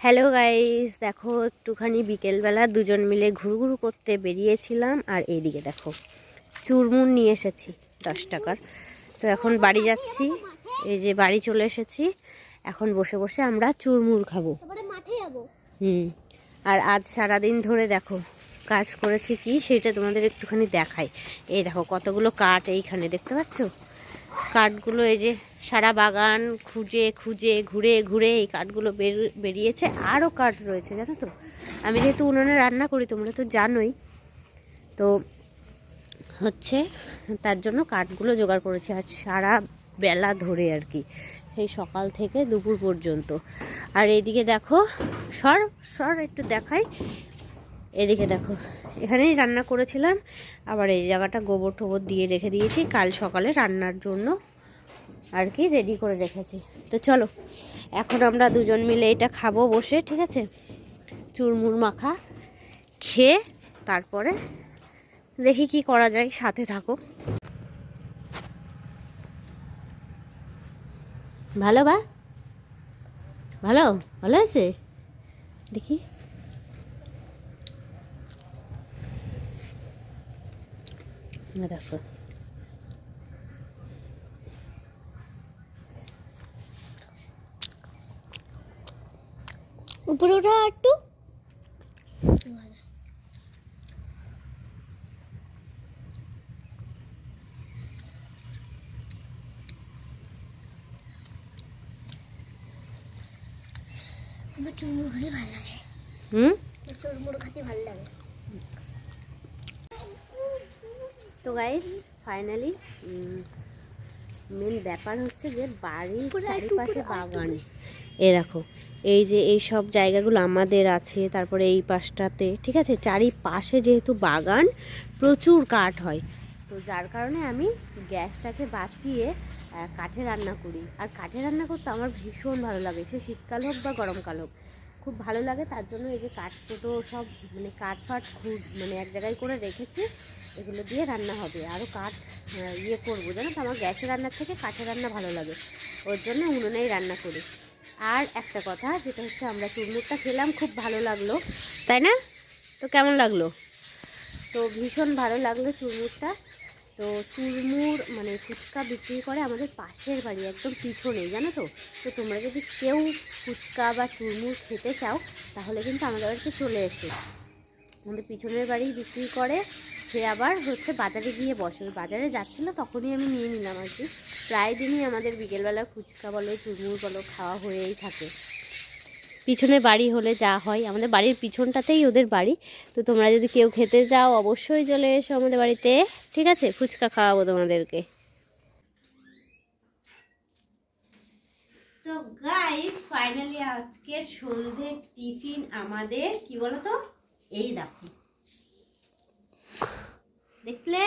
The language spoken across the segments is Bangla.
হ্যালো গাইস দেখো একটুখানি বিকেলবেলা দুজন মিলে ঘুরঘুর করতে বেরিয়েছিলাম আর এইদিকে দেখো চুরমুর নিয়ে এসেছি দশ টাকার। তো এখন বাড়ি যাচ্ছি এই যে বাড়ি চলে এসেছি এখন বসে বসে আমরা চুরমুর খাব। হুম আর আজ সারাদিন ধরে দেখো কাজ করেছি কি সেটা তোমাদের একটুখানি দেখাই। এই দেখো কতগুলো কাঠ এইখানে দেখতে পাচ্ছ? কাঠগুলো এই যে সারা বাগান খুঁজে খুঁজে, ঘুরে ঘুরে এই কাঠগুলো বের, বেরিয়েছে। আরও কাঠ রয়েছে, জানো তো? আমি যেহেতু উনুনে রান্না করি, তোমরা তো জানোই। তো হচ্ছে, তার জন্য কাঠগুলো জোগাড় করেছি আর সারা বেলা ধরে আর কি সেই সকাল থেকে দুপুর পর্যন্ত। আর এইদিকে দেখো, সর সর একটু দেখাই। এদিকে দেখো, এখানেই রান্না করেছিলাম। আবার এই জায়গাটা গোবর টোবর দিয়ে রেখে দিয়েছি। কাল সকালে রান্নার জন্য আর কি রেডি করে রেখেছি। তো চলো, এখন আমরা দুজন মিলে এটা খাব বসে, ঠিক আছে? চুরমুর মাখা, খেয়ে তারপরে দেখি কি করা যায়, সাথে থাকো। ভালো বা? ভালো? ভালো আছে দেখি। দেখো। উপরে ওঠা একটু। হুম? চুরমুর ভালো লাগে। তো গাইস ফাইনালি মেন ব্যাপার হচ্ছে যে বাড়ির চারিপাশে বাগান। এ দেখো, এই যে এই সব জায়গাগুলো আমাদের আছে, তারপরে এই পাশটাতে, ঠিক আছে? চারিপাশে যেহেতু বাগান, প্রচুর কাঠ হয়। তো যার কারণে আমি গ্যাসটাকে বাঁচিয়ে কাঠে রান্না করি। আর কাঠে রান্না করতে আমার ভীষণ ভালো লাগে, সে শীতকাল হোক বা গরমকাল হোক। খুব ভালো লাগে, তার জন্য এই যে কাঠ কুটো সব মানে কাঠ ফাট খুব মানে এক জায়গায় করে রেখেছি, এগুলো দিয়ে রান্না হবে। আরও কাঠ ইয়ে করব, জানো তো? আমার গ্যাসে রান্নার থেকে কাঠে রান্না ভালো লাগে। ওর জন্য উনুনেই রান্না করি। আর একটা কথা যেটা হচ্ছে আমরা চুরমুরটা খেলাম খুব ভালো লাগল। তাই না? তো কেমন লাগল? তো ভীষণ ভালো লাগল চুরমুরটা। তো চুরমুর মানে ফুচকা বিক্রি করে আমাদের পাশের বাড়ি একদম পিছনে জানো তো? তো তোমরা যদি কেউ ফুচকা বা চুরমুর খেতে চাও তাহলে কিন্তু আমাদের বাড়িতে চলে এসো। আমাদের পিছনের বাড়ি বিক্রি করে সে আবার হচ্ছে বাজারে গিয়ে বসে। বাজারে যাচ্ছিল তখনই আমি নিয়ে নিলাম আর কি। প্রায় দিনই আমাদের বিকেলবেলা ফুচকা বলো, চুরমুর বলো, খাওয়া হয়েই থাকে। পিছনে বাড়ি হলে যা হয়, আমাদের বাড়ির পিছনটাতেই ওদের বাড়ি। তো তোমরা যদি কেউ খেতে যাও, অবশ্যই চলে এসো আমাদের বাড়িতে। ঠিক আছে? ফুচকা খাওয়াবো তোমাদেরকে। তো গাইস ফাইনালি আজকের সন্ধ্যের টিফিন আমাদের, কি বলো তো এই দেখো। দেখলে?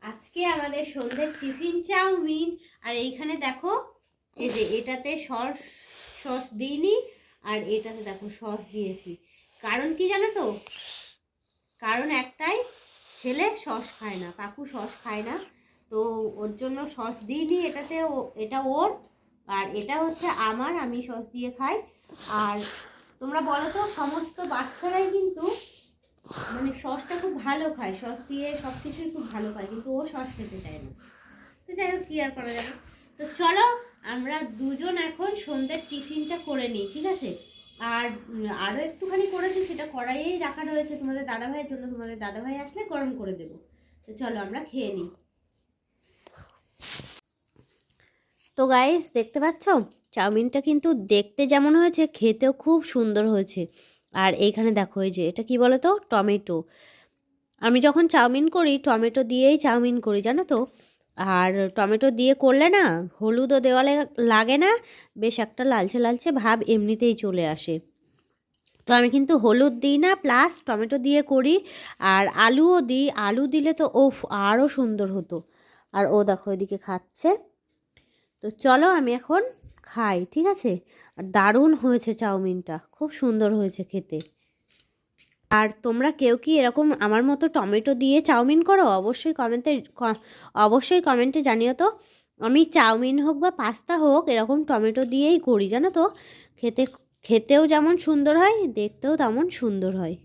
আজকে আমাদের সন্ধ্যের টিফিন চাউমিন। আর এইখানে দেখো এই যে এটাতে সস সস দিইনি আর এটাতে দেখো সস দিয়েছি। কারণ কি জানো তো? কারণ একটাই ছেলে সস খায় না কাকু সস খায় না। তো ওর জন্য সস দিইনি এটাতে ও- এটা ওর। আর এটা হচ্ছে আমার আমি সস দিয়ে খাই। আর তোমরা বলো তো, সমস্ত বাচ্চারাই কিন্তু মানে সসটা খুব ভালো খায়। সস দিয়ে সব কিছুই খুব ভালো খায়, কিন্তু ও সস খেতে চায় না। তো যাই হোক, কী আর করা যাবে? তো চলো, আমরা দুজন এখন সন্ধ্যের টিফিনটা করে নিই, ঠিক আছে? আর আরও একটুখানি করেছি, সেটা কড়াইয়েই রাখা রয়েছে তোমাদের দাদাভাইয়ের জন্য। তোমাদের দাদাভাই আসলে গরম করে দেবো। তো চলো, আমরা খেয়ে নিই। তো গাইস দেখতে পাচ্ছ? চাউমিনটা কিন্তু দেখতে যেমন হয়েছে, খেতেও খুব সুন্দর হয়েছে। আর এইখানে দেখো, এই যে এটা কি বলো তো টমেটো। আমি যখন চাউমিন করি, টমেটো দিয়েই চাউমিন করি, জানো তো? আর টমেটো দিয়ে করলে না, হলুদও দেওয়া লে- লাগে না, বেশ একটা লালচে লালচে ভাব এমনিতেই চলে আসে। তো আমি কিন্তু হলুদ দিই না, প্লাস টমেটো দিয়ে করি, আর আলুও দিই। আলু দিলে তো ওফ আরও সুন্দর হতো। আর ও দেখো, এদিকে খাচ্ছে। তো চলো আমি এখন খাই, ঠিক আছে? আর দারুণ হয়েছে চাউমিনটা, খুব সুন্দর হয়েছে খেতে। আর তোমরা কেউ কি এরকম আমার মতো টমেটো দিয়ে চাউমিন করো? অবশ্যই কমেন্টে অবশ্যই কমেন্টে জানিও তো। আমি চাউমিন হোক বা পাস্তা হোক, এরকম টমেটো দিয়েই করি, জানো তো? খেতে, খেতেও যেমন সুন্দর হয়, দেখতেও তেমন সুন্দর হয়।